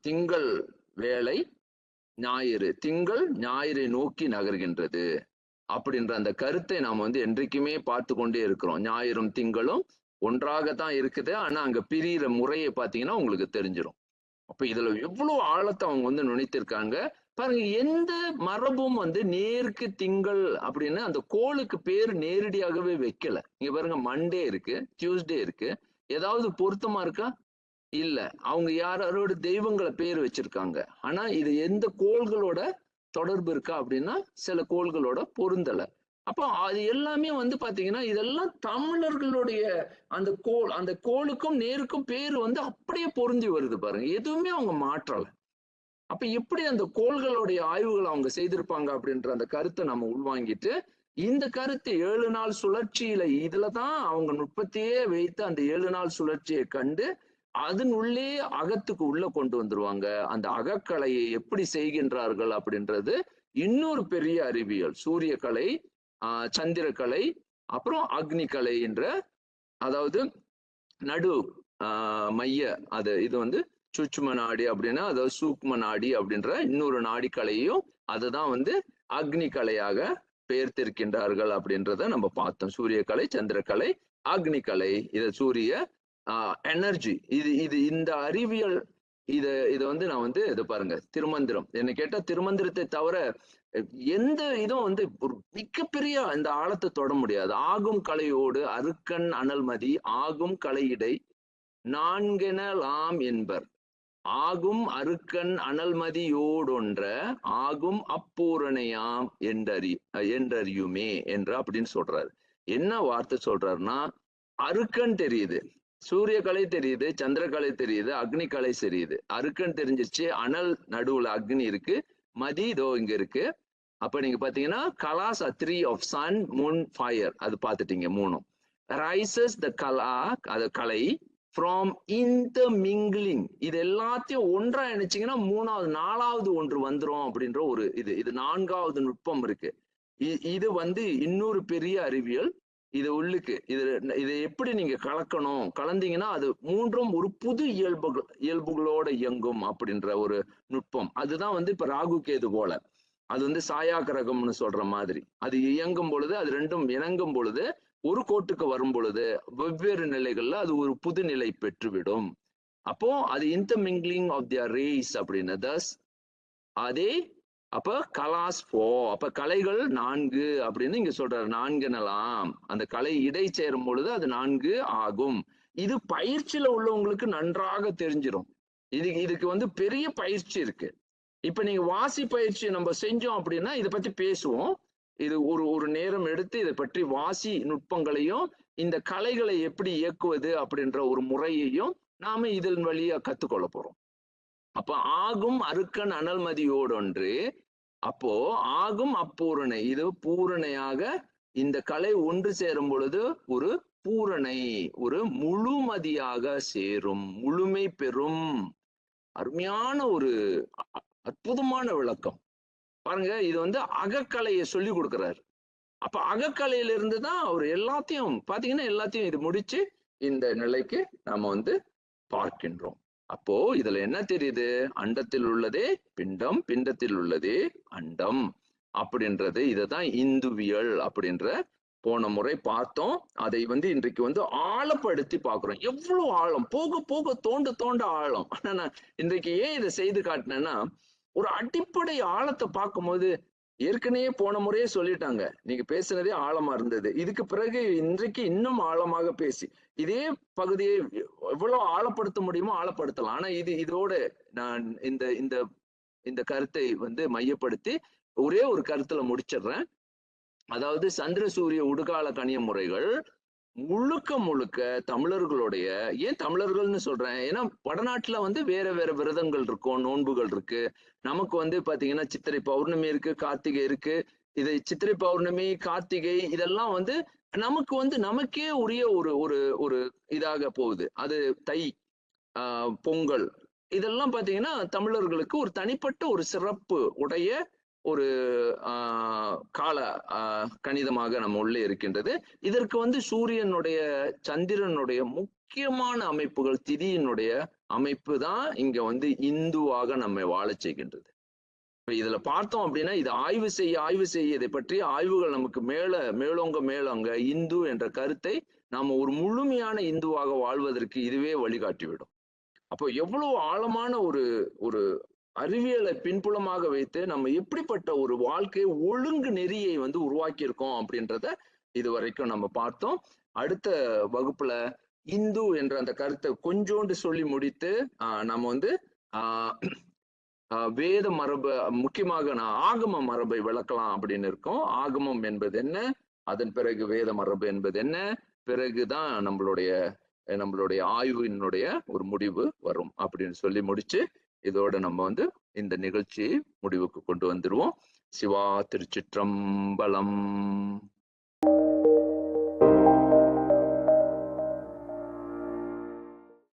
திங்கள் வேலை ஞாயிறு. திங்கள் ஞாயிறை நோக்கி நகர்கின்றது. அப்படின்ற அந்த கருத்தை நாம் வந்து என்றைக்குமே பார்த்து கொண்டே இருக்கிறோம். ஞாயிறும் திங்களும் ஒன்றாகத்தான் இருக்குது. ஆனா அங்க பிரியிற முறையை பார்த்தீங்கன்னா உங்களுக்கு தெரிஞ்சிடும் அப்ப இதுல எவ்வளவு ஆழத்தை அவங்க வந்து நுழைத்திருக்காங்க பாருங்க எந்த மரபும் வந்து நேருக்கு திங்கள் அப்படின்னு அந்த கோளுக்கு பேர் நேரடியாகவே வைக்கல. இங்க பாருங்க மண்டே இருக்கு டியூஸ்டே இருக்கு. ஏதாவது பொருத்தமா இருக்கா? இல்ல. அவங்க யாரோட தெய்வங்களை பேர் வச்சிருக்காங்க. ஆனா இது எந்த கோள்களோட தொடர்பு இருக்கா அப்படின்னா சில கோள்களோட பொருந்தலை. அப்போ அது எல்லாமே வந்து பாத்தீங்கன்னா இதெல்லாம் தமிழர்களுடைய அந்த கோள் அந்த கோளுக்கும் நேருக்கும் பேர் வந்து அப்படியே பொருந்தி வருது பாருங்க. எதுவுமே அவங்க மாற்றல. அப்ப எப்படி அந்த கோள்களுடைய ஆய்வுகளை அவங்க செய்திருப்பாங்க அப்படின்ற அந்த கருத்தை நம்ம உள்வாங்கிட்டு இந்த கருத்து ஏழு நாள் சுழற்சியில இதுலதான் அவங்க நுட்பத்தையே வைத்து அந்த ஏழு நாள் சுழற்சியை கண்டு அதன் உள்ளே அகத்துக்கு உள்ள கொண்டு வந்துருவாங்க. அந்த அகக்கலையை எப்படி செய்கின்றார்கள் அப்படின்றது இன்னொரு பெரிய அறிவியல். சூரிய கலை ஆஹ் சந்திரக்கலை அப்புறம் அக்னிக்கலை என்ற அதாவது நடு மைய அது இது வந்து சுச்சும நாடி அப்படின்னா அதாவது சூக்ம நாடி அப்படின்ற இன்னொரு நாடி கலையும் அதுதான் வந்து அக்னி கலையாக பெயர்த்திருக்கின்றார்கள் அப்படின்றத நம்ம பார்த்தோம். சூரிய கலை சந்திரக்கலை அக்னிக்கலை இதை இது சூரிய எனர்ஜி இது இது இந்த அறிவியல் இது இத வந்து நான் வந்து இது பாருங்க திருமந்திரம். என்ன கேட்டா திருமந்திரத்தை தவிர எந்த இதுவும் வந்து ஒரு மிகப்பெரிய இந்த ஆழத்தை தொட முடியாது. ஆகும் கலையோடு அருக்கன் அனல்மதி ஆகும் கலையிடை நான்கெனலாம் என்பர். ஆகும் அருக்கன் அனல்மதியோடொன்ற ஆகும் அப்பூரணையாம் என்றறி என்றறியுமே என்ற அப்படின்னு சொல்றாரு. என்ன வார்த்தை சொல்றாருன்னா அருக்கன் தெரியுது. சூரிய கலை தெரியுது சந்திர கலை தெரியுது அக்னி கலை தெரியுது. அருக்கன் தெரிஞ்சிருச்சு அனல் நடுவுல அக்னி இருக்கு மதி இதோ இங்க இருக்கு. அப்ப நீங்க பாத்தீங்கன்னா கலாஸ் three of sun moon fire அது பாத்துட்டீங்க மூணும். ரைசஸ் த கலா அது கலை ஃப்ரம் இந்த மிங்கிளிங் இது எல்லாத்தையும் ஒன்றா நினைச்சீங்கன்னா மூணாவது நாலாவது ஒன்று வந்துரும் அப்படின்ற ஒரு இது. இது நான்காவது நுட்பம் இருக்கு. இது வந்து இன்னொரு பெரிய அறிவியல். இது உள்ளுக்கு இது இதை எப்படி நீங்க கலக்கணும்? கலந்தீங்கன்னா அது மூன்றும் ஒரு புது இயல்புகள் இயல்புகளோட இயங்கும் அப்படின்ற ஒரு நுட்பம். அதுதான் வந்து இப்ப ராகு கேது போல. அது வந்து சாயா கிரகம்னு சொல்ற மாதிரி. அது இயங்கும் பொழுது அது ரெண்டும் இணங்கும் பொழுது ஒரு கோட்டுக்கு வரும் பொழுது வெவ்வேறு நிலைகள்ல அது ஒரு புது நிலை பெற்றுவிடும். அப்போ அது intermingling of their race அப்படின்னு தஸ் அதே அப்ப கலாஸ் போ. அப்ப கலைகள் நான்கு அப்படின்னு இங்க சொல்றாரு. நான்குனலாம். அந்த கலை இடை சேரும் பொழுது அது நான்கு ஆகும். இது பயிற்சியில உள்ளவங்களுக்கு நன்றாக தெரிஞ்சிடும் இது இதுக்கு வந்து பெரிய பயிற்சி இருக்கு. இப்ப நீங்க வாசி பயிற்சி நம்ம செஞ்சோம் அப்படின்னா இதை பத்தி பேசுவோம். இது ஒரு ஒரு நேரம் எடுத்து இதை பற்றி வாசி நுட்பங்களையும் இந்த கலைகளை எப்படி இயக்குவது அப்படின்ற ஒரு முறையையும் நாம இதன் வழியா கத்துக்கொள்ள போறோம். அப்ப ஆகும் அருக்கன் அனல்மதியோடொன்று அப்போ ஆகும் அப்பூரணை. இது பூரணையாக இந்த கலை ஒன்று சேரும் பொழுது ஒரு பூரணை ஒரு முழுமதியாக சேரும் முழுமை பெறும். அருமையான ஒரு அற்புதமான விளக்கம். பாருங்க இது வந்து அகக்கலையை சொல்லி கொடுக்கிறாரு. அப்ப அகக்கலையிலிருந்து தான் அவர் எல்லாத்தையும் பாத்தீங்கன்னா எல்லாத்தையும் இது முடிச்சு இந்த நிலைக்கு நாம வந்து பார்க்கின்றோம். அப்போ இதுல என்ன தெரியுது? அண்டத்தில் உள்ளதே பிண்டம் பிண்டத்தில் உள்ளதே அண்டம் அப்படின்றது. இதுதான் இந்துவியல் அப்படின்ற போன முறை பார்த்தோம். அதை வந்து இன்றைக்கு வந்து ஆழப்படுத்தி பாக்குறோம் எவ்வளவு ஆழம்? போக போக தோண்ட தோண்ட ஆழம். ஆனா நான் இன்றைக்கு ஏன் இதை செய்து காட்டினேன்னா ஒரு அடிப்படை ஆழத்தை பார்க்கும்போது ஏற்கனவே போன முறையே சொல்லிட்டாங்க. நீங்க பேசுனதே ஆழமா இருந்தது. இதுக்கு பிறகு இன்றைக்கு இன்னும் ஆழமாக பேசி இதே பகுதியை எவ்வளவு ஆழப்படுத்த முடியுமோ ஆழப்படுத்தலாம். ஆனா இது இதோட நான் இந்த இந்த இந்த கருத்தை வந்து மையப்படுத்தி ஒரே ஒரு கருத்துல முடிச்சிடுறேன். அதாவது சந்திர சூரிய உடுகால கணிய முறைகள் முழுக்க முழுக்க தமிழர்களுடைய ஏன் தமிழர்கள்னு சொல்றேன்? ஏன்னா வடநாட்டுல வந்து வேற வேற விரதங்கள் இருக்கும் நோன்புகள் இருக்கு. நமக்கு வந்து பாத்தீங்கன்னா சித்திரை பௌர்ணமி இருக்கு கார்த்திகை இருக்கு. இது சித்திரை பௌர்ணமி கார்த்திகை இதெல்லாம் வந்து நமக்கு வந்து நமக்கே உரிய ஒரு ஒரு ஒரு இதாக போகுது. அது தை ஆஹ் பொங்கல். இதெல்லாம் பாத்தீங்கன்னா தமிழர்களுக்கு ஒரு தனிப்பட்ட ஒரு சிறப்பு உடைய ஒரு கால கணிதமாக நம்ம உள்ளே இருக்கின்றது. இதற்கு வந்து சூரியனுடைய சந்திரனுடைய முக்கியமான அமைப்புகள் திதியினுடைய அமைப்பு தான் இங்க வந்து இந்துவாக நம்மை வாழ செய்கின்றது. இப்ப இதுல பார்த்தோம் அப்படின்னா இது ஆய்வு செய்ய ஆய்வு செய்ய இதை பற்றி ஆய்வுகள் நமக்கு மேல மேலோங்க மேலோங்க இந்து என்ற கருத்தை நாம ஒரு முழுமையான இந்துவாக வாழ்வதற்கு இதுவே வழிகாட்டிவிடும். அப்போ எவ்வளவு ஆழமான ஒரு ஒரு அறிவியலை பின்புலமாக வைத்து நம்ம எப்படிப்பட்ட ஒரு வாழ்க்கை ஒழுங்கு நெறியை வந்து உருவாக்கியிருக்கோம் அப்படின்றத இது வரைக்கும் நம்ம பார்த்தோம். அடுத்த வகுப்புல இந்து என்ற அந்த கருத்தை கொஞ்சோண்டு சொல்லி முடித்து ஆஹ் நம்ம வந்து ஆஹ் ஆஹ் வேத மரபு முக்கியமாக நான் ஆகம மரபை விளக்கலாம் அப்படின்னு இருக்கோம். ஆகமம் என்பது என்ன? அதன் பிறகு வேத மரபு என்பது என்ன? பிறகுதான் நம்மளுடைய நம்மளுடைய ஆய்வினுடைய ஒரு முடிவு வரும் அப்படின்னு சொல்லி முடிச்சு இதோட நம்ம வந்து இந்த நிகழ்ச்சியை முடிவுக்கு கொண்டு வந்துடுவோம் சிவா திருச்சிற்றம்பலம்.